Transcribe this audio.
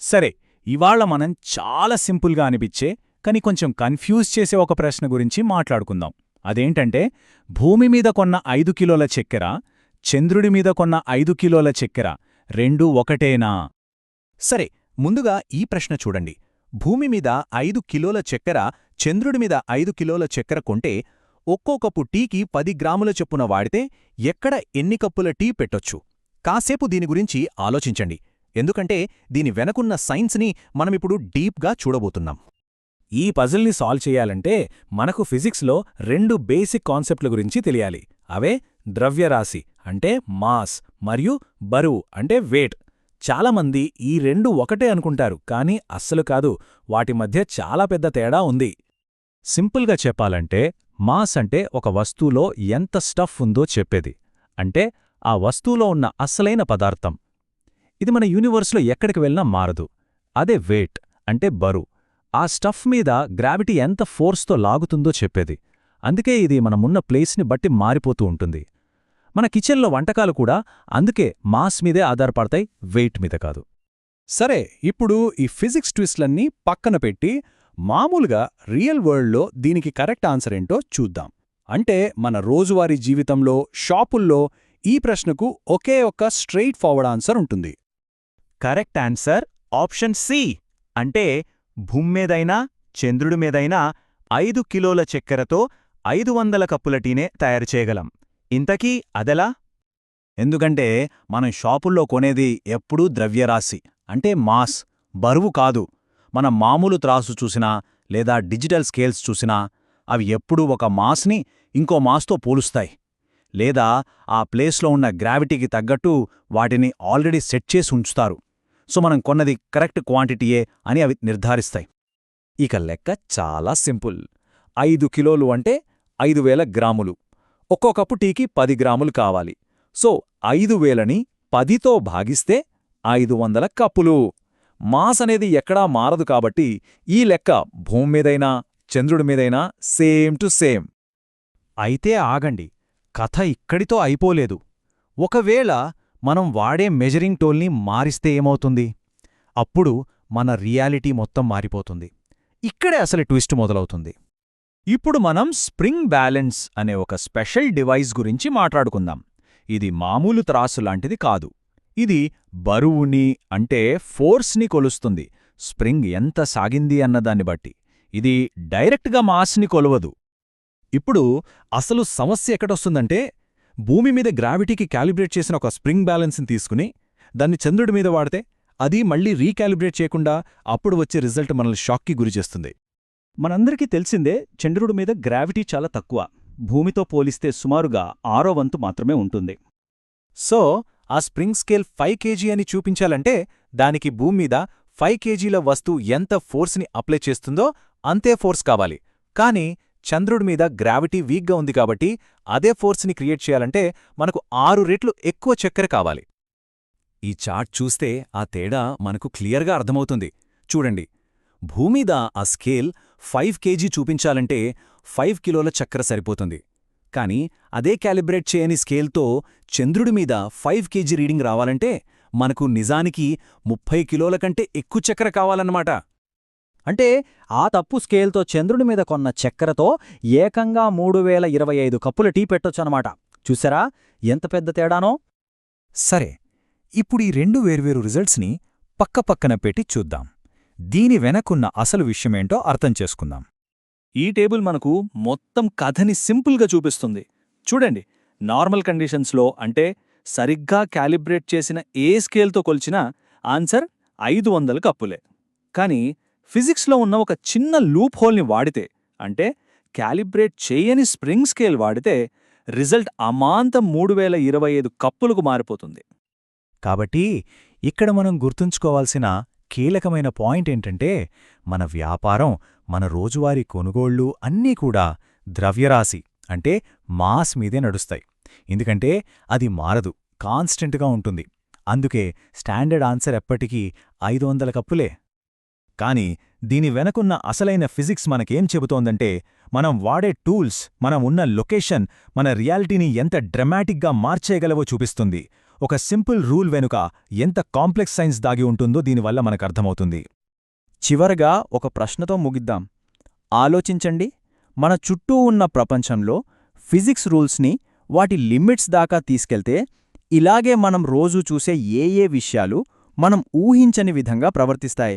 సరే ఇవాళ మనం చాలా సింపుల్గా అనిపించే కానీ కొంచెం కన్ఫ్యూజ్ చేసే ఒక ప్రశ్న గురించి మాట్లాడుకుందాం. అదేంటంటే భూమి మీద కొన్న ఐదు కిలోల చక్కెర చంద్రుడి మీద కొన్న ఐదు కిలోల చక్కెర రెండూ ఒకటేనా? సరే ముందుగా ఈ ప్రశ్న చూడండి. భూమి మీద ఐదు కిలోల చక్కెర చంద్రుడి మీద ఐదు కిలోల చక్కెర కొంటే ఒక్కో కప్పు టీకి పది గ్రాముల చొప్పున వాడితే ఎక్కడ ఎన్ని కప్పుల టీ పెట్టొచ్చు? కాసేపు దీని గురించి ఆలోచించండి. ఎందుకంటే దీని వెనకున్న సైన్స్ని మనమిప్పుడు డీప్గా చూడబోతున్నాం. ఈ పజిల్ని సాల్వ్ చేయాలంటే మనకు ఫిజిక్స్లో రెండు బేసిక్ కాన్సెప్ట్ల గురించి తెలియాలి. అవే ద్రవ్యరాశి అంటే మాస్ మరియు బరువు అంటే వేట్ చాలామంది ఈ రెండు ఒకటే అనుకుంటారు కానీ అస్సలు కాదు. వాటి మధ్య చాలా పెద్ద తేడా ఉంది. సింపుల్గా చెప్పాలంటే మాస్ అంటే ఒక వస్తువులో ఎంత స్టఫ్ ఉందో చెప్పేది. అంటే ఆ వస్తువులో ఉన్న అస్సలైన పదార్థం. ఇది మన యూనివర్స్లో ఎక్కడికి వెళ్ళినా మారదు. అదే వెయిట్ అంటే బరువు. ఆ స్టఫ్ మీద గ్రావిటీ ఎంత ఫోర్స్తో లాగుతుందో చెప్పేది. అందుకే ఇది మనమున్న ప్లేస్ని బట్టి మారిపోతూ ఉంటుంది. మన కిచెన్లో వంటకాలు కూడా అందుకే మాస్ మీదే ఆధారపడతాయి వెయిట్ మీద కాదు. సరే ఇప్పుడు ఈ ఫిజిక్స్ ట్విస్ట్లన్నీ పక్కన పెట్టి మామూలుగా రియల్ వరల్డ్లో దీనికి కరెక్ట్ ఆన్సర్ ఏంటో చూద్దాం. అంటే మన రోజువారీ జీవితంలో షాపుల్లో ఈ ప్రశ్నకు ఒకే ఒక్క స్ట్రెయిట్ ఫార్వర్డ్ ఆన్సర్ ఉంటుంది. Correct answer option C. అంటే భూమి మీదైనా చంద్రుడి మీదైనా ఐదు కిలోల చక్కెరతో ఐదు వందల కప్పుల టీనే తయారు చేయగలం. ఇంతకీ అదెలా? ఎందుకంటే మనం షాపుల్లో కొనేది ఎప్పుడూ ద్రవ్యరాశి అంటే మాస్ బరువు కాదు. మన మామూలు త్రాసు చూసినా లేదా డిజిటల్ స్కేల్స్ చూసినా అవి ఎప్పుడూ ఒక మాస్ని ఇంకో మాస్తో పోలుస్తాయి. లేదా ఆ ప్లేస్లో ఉన్న గ్రావిటీకి తగ్గట్టు వాటిని ఆల్రెడీ సెట్ చేసి ఉంచుతారు. సో మనం కొన్నది కరెక్ట్ క్వాంటిటీయే అని అవి నిర్ధారిస్తాయి. ఇక లెక్క చాలా సింపుల్. ఐదు కిలోలు అంటే ఐదు వేల గ్రాములు. ఒక్కొక్కప్పు టీకి పది గ్రాములు కావాలి. సో ఐదు వేలని పదితో భాగిస్తే ఐదు వందల కప్పులు. మాస్ అనేది ఎక్కడా మారదు కాబట్టి ఈ లెక్క భూమి మీదైనా చంద్రుడి మీదైనా సేమ్ టు సేమ్. అయితే ఆగండి. కథ ఇక్కడితో అయిపోలేదు. ఒకవేళ మనం వాడే మెజరింగ్ టోల్ని మారిస్తే ఏమవుతుంది? అప్పుడు మన రియాలిటీ మొత్తం మారిపోతుంది. ఇక్కడే అసలు ట్విస్ట్ మొదలవుతుంది. ఇప్పుడు మనం స్ప్రింగ్ బ్యాలెన్స్ అనే ఒక స్పెషల్ డివైస్ గురించి మాట్లాడుకుందాం. ఇది మామూలు త్రాసు లాంటిది కాదు. ఇది బరువుని అంటే ఫోర్స్ని కొలుస్తుంది. స్ప్రింగ్ ఎంత సాగింది అన్నదాన్ని బట్టి. ఇది డైరెక్ట్గా మాస్ని కొలవదు. ఇప్పుడు అసలు సమస్య ఎక్కడొస్తుందంటే భూమి మీద గ్రావిటీకి క్యాలిబ్రేట్ చేసిన ఒక స్ప్రింగ్ బ్యాలెన్స్ని తీసుకుని దాన్ని చంద్రుడి మీద వాడితే అది మళ్ళీ రీకాలిబ్రేట్ చేయకుండా అప్పుడు వచ్చే రిజల్ట్ మనల్ని షాక్కి గురిచేస్తుంది మనందరికీ తెలిసిందే చంద్రుడి మీద గ్రావిటీ చాలా తక్కువ. భూమితో పోలిస్తే సుమారుగా ఆరో వంతు మాత్రమే ఉంటుంది. సో ఆ స్ప్రింగ్ స్కేల్ ఫైవ్ కేజీ అని చూపించాలంటే దానికి భూమి మీద ఫైవ్ కేజీల వస్తువు ఎంత ఫోర్స్ని అప్లై చేస్తుందో అంతే ఫోర్స్ కావాలి. కానీ చంద్రుడి మీద గ్రావిటీ వీక్గా ఉంది కాబట్టి అదే ఫోర్స్ని క్రియేట్ చేయాలంటే మనకు ఆరు రెట్లు ఎక్కువ చక్కెర కావాలి. ఈ చార్ట్ చూస్తే ఆ తేడా మనకు క్లియర్గా అర్థమవుతుంది. చూడండి. భూమీద ఆ స్కేల్ ఫైవ్ కేజీ చూపించాలంటే ఫైవ్ కిలోల చక్కెర సరిపోతుంది. కానీ అదే క్యాలిబ్రేట్ చేయని స్కేల్తో చంద్రుడి మీద ఫైవ్ కేజీ రీడింగ్ రావాలంటే మనకు నిజానికి ముప్పై కిలోల కంటే ఎక్కువ చక్కెర కావాలన్నమాట. అంటే ఆ తప్పు స్కేల్తో చంద్రుడి మీద కొన్న చక్కెరతో ఏకంగా మూడు వేల ఇరవై ఐదు కప్పుల టీ పెట్టొచ్చనమాట చూసారా ఎంత పెద్ద తేడానో? సరే ఇప్పుడు ఈ రెండు వేర్వేరు రిజల్ట్స్ని పక్కపక్కన పెట్టి చూద్దాం. దీని వెనకున్న అసలు విషయమేంటో అర్థం చేసుకుందాం. ఈ టేబుల్ మనకు మొత్తం కథని సింపుల్గా చూపిస్తుంది. చూడండి నార్మల్ కండిషన్స్లో అంటే సరిగ్గా క్యాలిబ్రేట్ చేసిన ఏ స్కేల్తో కొలిచినా ఆన్సర్ ఐదు వందల కప్పులే. కానీ ఫిజిక్స్లో ఉన్న ఒక చిన్న లూప్ హోల్ని వాడితే అంటే క్యాలిబ్రేట్ చేయని స్ప్రింగ్ స్కేల్ వాడితే రిజల్ట్ అమాంతం మూడు వేల ఇరవై ఐదు కప్పులకు మారిపోతుంది. కాబట్టి ఇక్కడ మనం గుర్తుంచుకోవాల్సిన కీలకమైన పాయింట్ ఏంటంటే మన వ్యాపారం మన రోజువారీ కొనుగోళ్ళు అన్నీ కూడా ద్రవ్యరాశి అంటే మాస్ మీదే నడుస్తాయి. ఎందుకంటే అది మారదు కాన్స్టెంట్గా ఉంటుంది. అందుకే స్టాండర్డ్ ఆన్సర్ ఎప్పటికీ ఐదు వందల కప్పులే. కాని దీని వెనకున్న అసలైన ఫిజిక్స్ మనకేం చెబుతోందంటే మనం వాడే టూల్స్ మనం ఉన్న లొకేషన్ మన రియాలిటీని ఎంత డ్రమాటిక్గా మార్చేయగలవో చూపిస్తుంది. ఒక సింపుల్ రూల్ వెనుక ఎంత కాంప్లెక్స్ సైన్స్ దాగి ఉంటుందో దీనివల్ల మనకర్థమవుతుంది చివరగా ఒక ప్రశ్నతో ముగిద్దాం. ఆలోచించండి. మన చుట్టూ ఉన్న ప్రపంచంలో ఫిజిక్స్ రూల్స్ని వాటి లిమిట్స్ దాకా తీసుకెళ్తే ఇలాగే మనం రోజూ చూసే ఏ ఏ విషయాలు మనం ఊహించని విధంగా ప్రవర్తిస్తాయి.